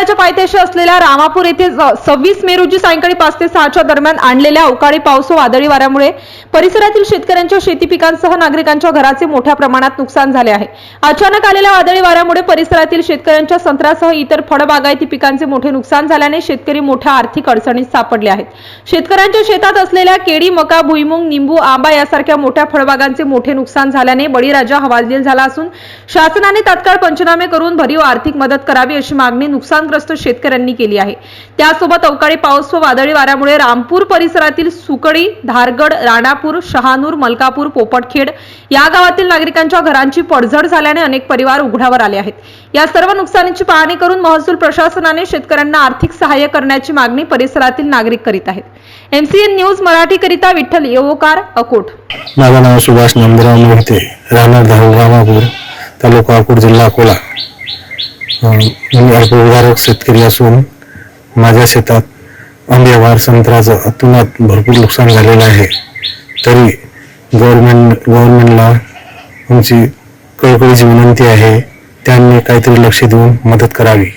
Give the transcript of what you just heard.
मराठवाड्याच्या पायथ्याशी असलेल्या रामापूर येथे सव्वीस मे रोजी सायंकाळी पाच ते सहाच्या दरम्यान आणलेल्या अवकाळी पाऊस व वादळी वाऱ्यामुळे परिसरातील शेतकऱ्यांच्या शेती पिकांसह नागरिकांच्या घराचे मोठ्या प्रमाणात नुकसान झाले आहे. अचानक आलेल्या वादळी वाऱ्यामुळे परिसरातील शेतकऱ्यांच्या संत्रासह इतर फळबागायती पिकांचे मोठे नुकसान झाल्याने शेतकरी मोठ्या आर्थिक अडचणीत सापडले आहेत. शेतकऱ्यांच्या शेतात असलेल्या केळी मका भुईमुंग निंबू आंबा यासारख्या मोठ्या फळबागांचे मोठे नुकसान झाल्याने बळीराजा हवालदिल झाला असून शासनाने तात्काळ पंचनामे करून भरीव आर्थिक मदत करावी अशी मागणी नुकसान नुकसानग्रस्त शेतकऱ्यांनी केली आहे. त्यासोबत अवकाळी पाऊस व वादळी वाऱ्यामुळे रामपूर परिसरातील सुकडी धारगड राणापूर शहानूर मलकापूर पोपटखेड या गावातील नागरिकांच्या घरांची पडझड झाल्याने अनेक परिवार उघड्यावर आले आहेत. या सर्व नुकसानीची पाहणी करून महसूल प्रशासनाने शेतकऱ्यांना आर्थिक सहाय्य करण्याची मागणी परिसरातील नागरिक करीत आहेत. एमसीएन न्यूज मराठीकरिता विठ्ठल येवोकार अकोट. माझं नाव सुभाष नंदराव मोहिते राहणार धारूर रामापूर तालुका अकोट जिल्हा अकोला. मी अल्पभूधारक शेतकरी असून माझ्या शेतात आंब्यावार संत्र्याचं अतुनात भरपूर नुकसान झालेलं आहे. तरी गव्हर्मेंट गव्हर्मेंटला आमची कळकळीची विनंती आहे त्यांनी काहीतरी लक्ष देऊन मदत करावी.